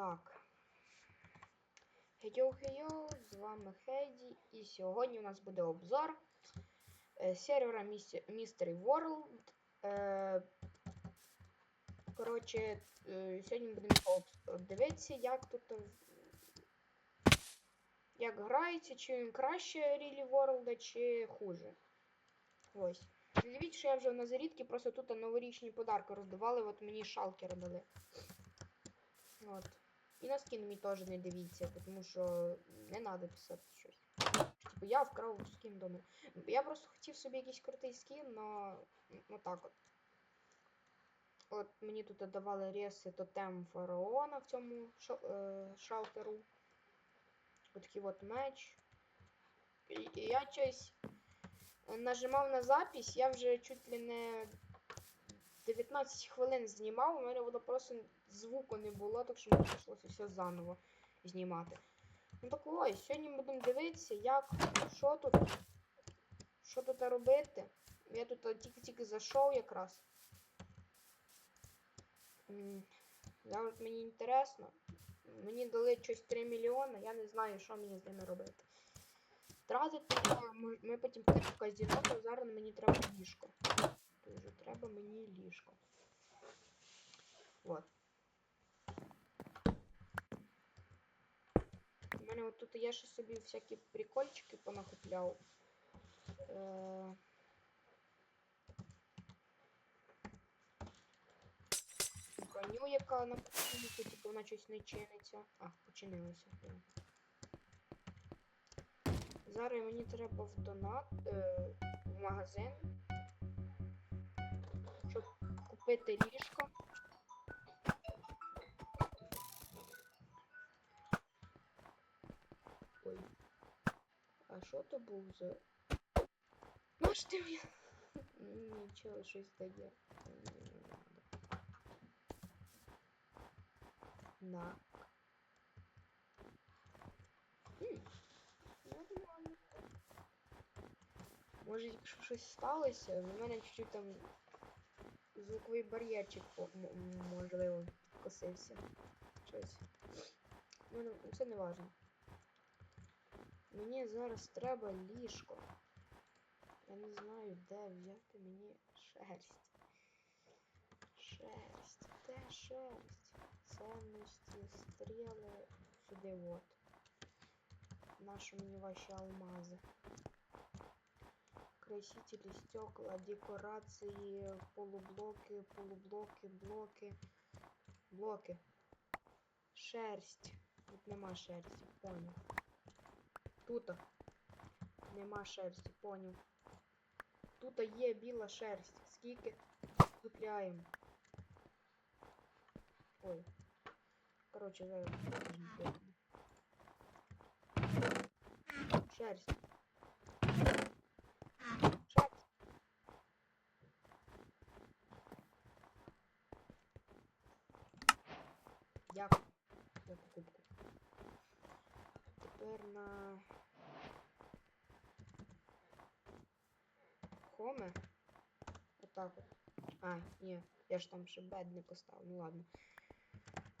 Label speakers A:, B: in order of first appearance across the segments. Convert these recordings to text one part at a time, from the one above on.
A: Так. Хейо-хейо, з вами Хейді, і сьогодні у нас буде обзор е, сервера Mystery World. Е, коротше, е, сьогодні будемо дивитися, як тут як грається, чи він краще Really World, чи хуже. Ось. Дивіться, що я вже на зарідки, просто тут новорічні подарки роздавали, от мені шалкери дали. От. І на скін мені теж не дивіться, тому що не треба писати щось. Типу я вкрав скін дома. Я просто хотів собі якийсь крутий скін, но ну так от. От мені тут давали реси тотем фараона в цьому шо- е, шалкеру. Отакий от меч. І я щось нажимав на запись, я вже чуть ли не 19 хвилин знімав, у мене воно просто звуку не було, так що мені прийшлося все заново знімати. Ну так ось, сьогодні ми будемо дивитися, як, що тут, що тут робити. Я тут е, тільки-тільки зайшов якраз. От мені інтересно. Мені дали щось 3 мільйони, я не знаю, що мені з ними робити. Тратити ми, ми потім в казіно, то зараз мені треба ліжко. Дуже треба мені ліжко. От. У мене от тут є ще собі всякі прикольчики понахопляв. Е... Яка на починку, типу вона щось не чиниться. А, починилася. Зараз мені треба в донат, е, в магазин, купити ліжко. Ой. А що то був за. Ну ж ти мені. Нічого, щось дає. Ні, не надо. На. М, Нормально. Може, якщо щось сталося, в мене чуть-чуть там звуковий бар'єрчик можливо косився. Щось. Ну, ну, це не важно. Мені зараз треба ліжко. Я не знаю, де взяти мені шерсть. Шерсть. Де шерсть? Цінності, стріли. Сюди от. Наші мені ваші алмази. Красители стекла, декорации, полублоки, полублоки, блоки. Блоки. Шерсть. Тут нема шерсті, поняв. Тут нема шерсті, поняв. Тут є біла шерсть. Скільки купляємо. Ой. Короче, зараз. Шерсть. За покупку. Тепер на Хоме. Отак от. А, ні, я ж там ще бед не поставив. Ну ладно.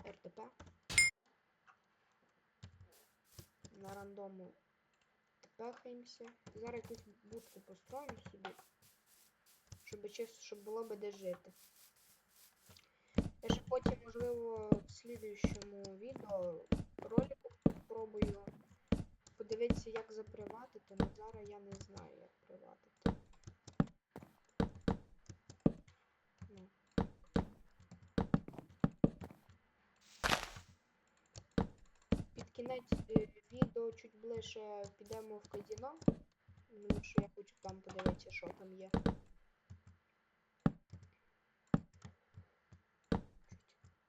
A: РТП. На рандому тепехаємося. Зараз якусь будку построїмо собі. Щоб щоб було би де жити. Потім, можливо, в слідуючому відео ролику спробую подивитися, як заприватити, але зараз я не знаю, як приватити. Ну. Під кінець е, відео чуть ближче підемо в казіно, тому що я хочу там подивитися, що там є.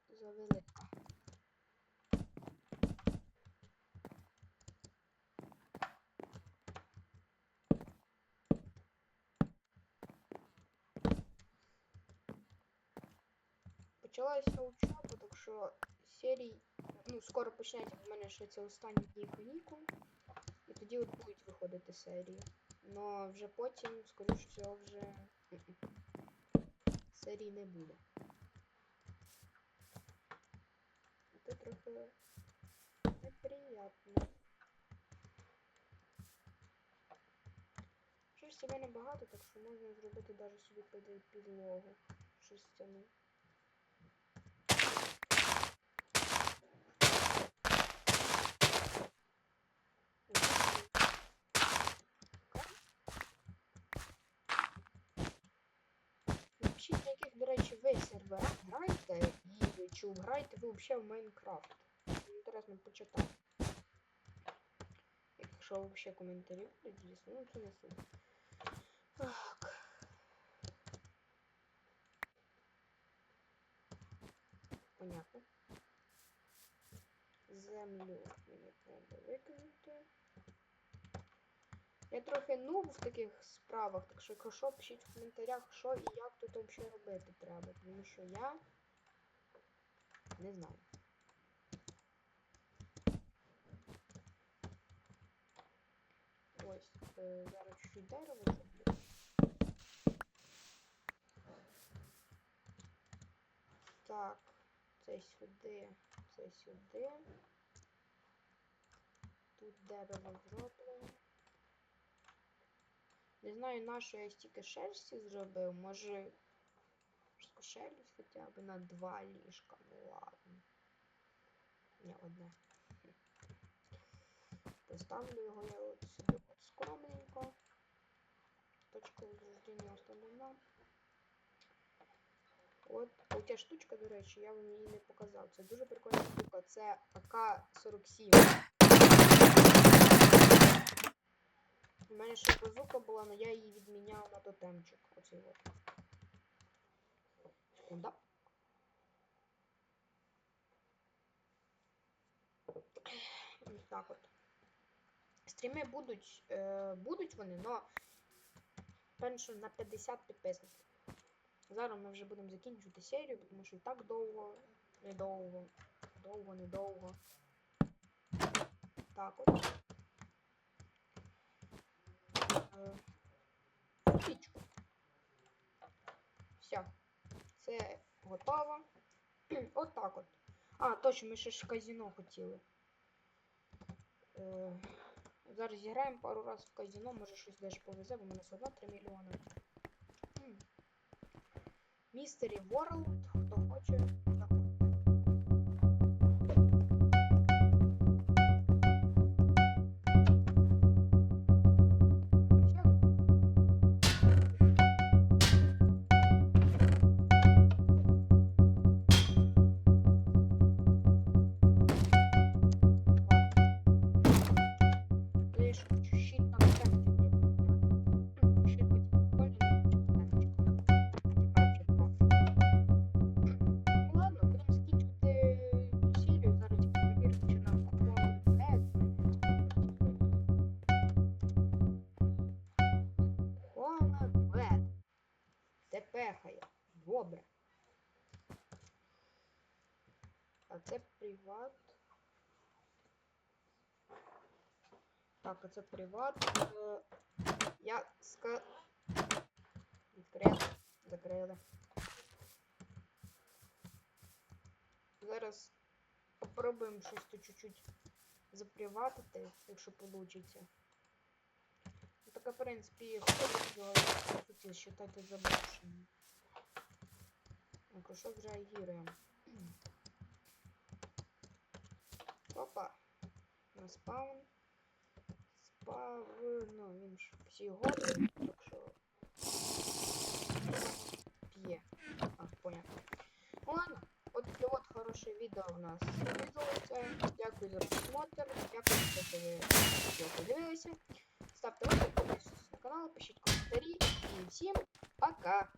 A: Чуть завелика. Почалася учоба, так що серій, ну, скоро почнеться в мене ще це останні дні канікул. І тоді от будуть виходити серії. Но вже потім, скоріш всього, вже серії не буде. Тут трохи Це неприятно. Щось себе небагато, так що можна зробити навіть собі під підлогу шерстяну. Напишіть, на яких, до речі, ви серверах граєте і чи граєте ви взагалі в Майнкрафт. Інтересно почитати. Якщо взагалі коментарі будуть, звісно, ну це не суть. Так. Понятно. Землю мені треба викинути. Я трохи нуб в таких справах, так що якщо що, пишіть в коментарях, що і як тут взагалі робити треба, тому що я не знаю. Ось, е, зараз чуть дерево зроблю. Так, це сюди, це сюди. Тут дерево зроблено. Не знаю, на що я стільки шерсті зробив. Може шерсть хоча б на два ліжка. Ну ладно. Не одне. Поставлю його я от сюди от скромненько. Точка возрождения установлена. От, а ця штучка, до речі, я вам її не показав. Це дуже прикольна штука. Це АК-47. У мене ще базука була, але я її відміняв на тотемчик. Оцей от. Секунда. Так от. Стріми будуть, е, будуть вони, але певно, на 50 підписників. Зараз ми вже будемо закінчувати серію, тому що і так довго, недовго, довго, недовго. Так от. Е, Пічку. Все. Це готово. от так от. А, точно, ми ще ж казіно хотіли. Е, зараз зіграємо пару разів в казіно, може щось теж повезе, бо в мене одно 3 мільйони. Містері Ворлд, хто хоче, це приват. Так, а приват. Е, Я ска... Відкрили. Закрили. Зараз попробуємо щось тут чуть-чуть заприватити, якщо вийде. Ну, так, в принципі, по суті, считати заброшеним. Ну-ка, що зреагуємо? Опа. На спаун. Спав, ну, він ж всі годи, так що п'є. А, понятно. Ну ладно, от таке от хороше відео у нас вирізалося. Дякую за просмотр, дякую за те, що ви відео подивилися. Ставте лайк, підписуйтесь на канал, пишіть коментарі і всім пока!